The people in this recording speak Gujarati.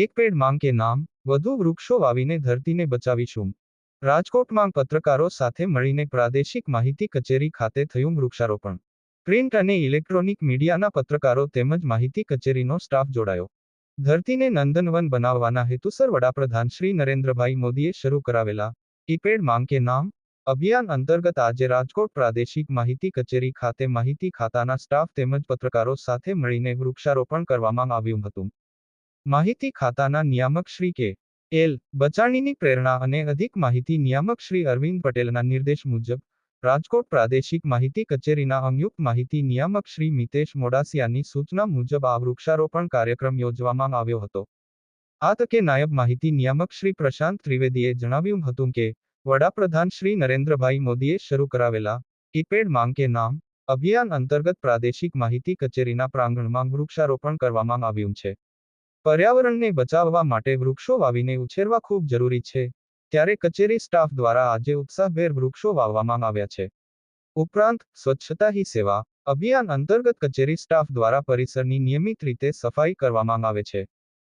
એક પેડ માંગ કે નામ, વધુ વૃક્ષો વાવીને ધરતીને બચાવીશું. રાજકોટમાં પત્રકારો સાથે મળીને પ્રાદેશિક માહિતી કચેરી ખાતે થયું વૃક્ષારોપણ. પ્રિન્ટ અને ઇલેક્ટ્રોનિક મીડિયાના પત્રકારો તેમજ માહિતી કચેરીનો સ્ટાફ જોડાયો. ધરતીને નંદનવન બનાવવાના હેતુસર વડાપ્રધાન શ્રી નરેન્દ્રભાઈ મોદીએ શરૂ કરાવેલા કીપેડ માંગ કે નામ અભિયાન અંતર્ગત આજે રાજકોટ પ્રાદેશિક માહિતી કચેરી ખાતે માહિતી ખાતાના સ્ટાફ તેમજ પત્રકારો સાથે મળીને વૃક્ષારોપણ કરવામાં આવ્યું હતું. માહિતી ખાતાના નિયામક શ્રી કે. એલ. બચાણીની પ્રેરણા અને અધિક માહિતી નિયામક શ્રી અરવિંદ પટેલના નિર્દેશ મુજબ, રાજકોટ પ્રાદેશિક માહિતી કચેરીના સંયુક્ત માહિતી નિયામક શ્રી મિતેશ મોડાસિયાની સૂચના મુજબ આ વૃક્ષારોપણ કાર્યક્રમ યોજવામાં આવ્યો હતો. આ તકે નાયબ માહિતી નિયામક શ્રી પ્રશાંત ત્રિવેદીએ જણાવ્યું હતું કે, વડાપ્રધાન શ્રી નરેન્દ્રભાઈ મોદીએ શરૂ કરાવેલા કીપેડ માંગ કે નામ અભિયાન અંતર્ગત પ્રાદેશિક માહિતી કચેરીના પ્રાંગણમાં વૃક્ષારોપણ કરવામાં આવ્યું છે. પર્યાવરણને બચાવવા માટે વૃક્ષો વાવીને ઉછેરવા ખૂબ જરૂરી છે, ત્યારે કચેરી સ્ટાફ દ્વારા આજે ઉત્સાહભેર વૃક્ષો વાવવામાં આવ્યા છે. ઉપરાંત, સ્વચ્છતા હી સેવા અભિયાન અંતર્ગત કચેરી સ્ટાફ દ્વારા પરિસરની નિયમિત રીતે સફાઈ કરવામાં આવે છે.